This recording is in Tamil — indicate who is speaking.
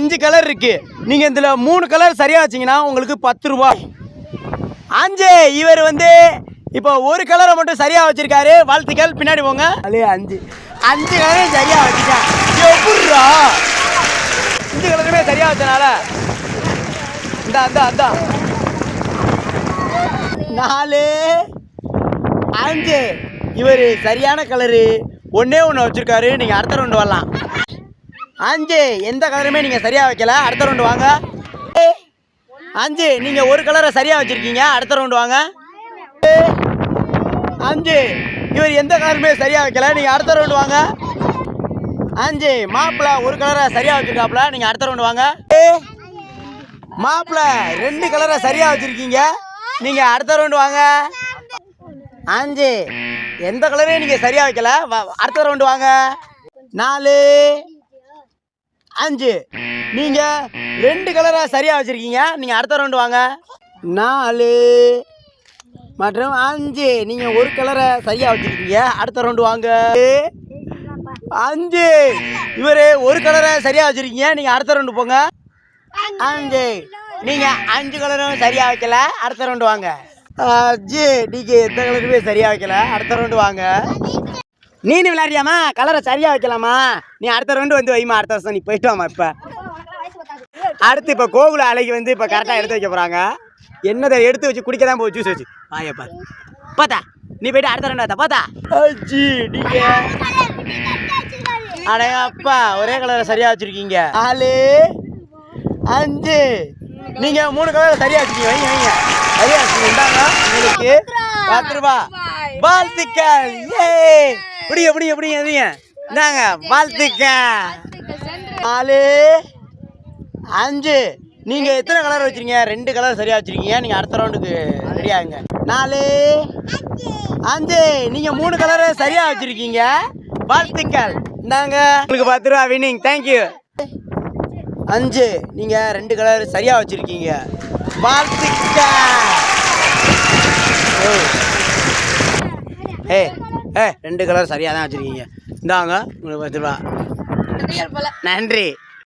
Speaker 1: அஞ்சு கலர் இருக்கு. நீங்க இதுல மூணு கலர் சரியா வச்சீங்கன்னா உங்களுக்கு பத்து ரூபா. அஞ்சு இவர் வந்து இப்போ ஒரு கலரை மட்டும் சரியா வச்சிருக்காரு. வாழ்த்துக்கள் பின்னாடி போங்க. அலே அஞ்சு. அஞ்சு கலரையும் சரியா வச்சுட்டேன் எப்படிரா அஞ்சு கலருமே சரியா வச்சனால. இந்தா இந்தா இந்தா. நாலு அஞ்சு. இவர் சரியான கலரு. ஒண்ணே ஒன்று வச்சிருக்காரு. நீங்கள் அடுத்த ரவுண்டு வரலாம். அஞ்சு எந்த கலருமே நீங்கள் சரியாக வைக்கல. அடுத்த ரவுண்டு வாங்க. அஞ்சு நீங்கள் ஒரு கலரை சரியாக வச்சுருக்கீங்க. அடுத்த ரவுண்டு வாங்க. அஞ்சு இவர் எந்த கலருமே சரியாக வைக்கல. நீங்கள் அடுத்த ரவுண்டு வாங்க. அஞ்சு மாப்பிள்ளை ஒரு கலரை சரியாக வச்சுருக்காப்புல. நீங்கள் அடுத்த ரவுண்டு வாங்க. மாப்பிள்ளை ரெண்டு கலரை சரியாக வச்சுருக்கீங்க. நீங்கள் அடுத்த ரவுண்டு வாங்க. அஞ்சு எந்த கலரையும் நீங்கள் சரியாக வைக்கல. வ- அடுத்த ரவுண்டு வாங்க. நாலு அஞ்சு. நீங்கள் ரெண்டு கலரை சரியாக வச்சுருக்கீங்க. நீங்கள் அடுத்த ரவுண்டு வாங்க. நாலு. மற்றும் அஞ்சு. நீங்கள் ஒரு கலரை சரியாக வச்சுருக்கீங்க. அடுத்த ரவுண்டு வாங்க. அஞ்சு. இவர் ஒரு கலரை சரியாக வச்சுருக்கீங்க. நீங்கள் அடுத்த ரவுண்டு போங்க. அஞ்சு. நீங்கள் அஞ்சு கலரும் சரியாக வைக்கல. அடுத்த ரவுண்டு வாங்க. அஞ்சு. நீங்கள் எந்த கலருமே சரியாக வைக்கல. அடுத்த ரவுண்டு வாங்க. நீனு விளையாடியாமா கலரை சரியாக வைக்கலாமா நீ அடுத்த ரவுண்டு வந்து வைமா அடுத்த வருஷம் நீ போயிட்டு வாமா இப்போ. அடுத்து இப்போ கோகுல அலைக்கு வந்து இப்போ கரெக்டாக எடுத்து வைக்க போகிறாங்க என்னதை எடுத்து வச்சு குடிக்க தான் போய் ஜூஸ் வச்சு. வாயா பாரு. பார்த்தா நீ போயிட்டு அடுத்த ரெண்டு பார்த்தா பார்த்தா அஜி நீங்க. அடே அப்பா ஒரே கலரை சரியாக வச்சுருக்கீங்க. ஆளு அஞ்சு. நீங்கள் மூணு கலரை சரியாக வச்சிருக்கீங்க. வைங்க வைங்க. சரியாக வச்சிருக்கீங்க. உங்களுக்கு. பத்து ரூபா. வாழ்த்துக்கள். ஏ பிடிங்க பிடிங்க பிடிங்க எதைங்க இந்தாங்க வாழ்த்துக்கள் நாலு அஞ்சு. நீங்க எத்தனை கலர் வச்சிருக்கீங்க? ரெண்டு கலர் சரியா வச்சிருக்கீங்க. நீங்க அடுத்த ரவுண்டுக்கு ரெடி ஆகுங்க? நாலு அஞ்சு. நீங்க மூணு கலர் சரியா வச்சிருக்கீங்க. வாழ்த்துக்கள். இந்தாங்க. உங்களுக்கு பத்து ரூபா வின்னிங் தேங்க்யூ அஞ்சு. நீங்க ரெண்டு கலர் சரியா வச்சிருக்கீங்க. வாழ்த்துக்கள். ஓ. ஏ ரெண்டு கலர் சரியா தான் வச்சிருக்கீங்க. இந்தாங்க உங்களுக்கு பத்து ரூபா நன்றி.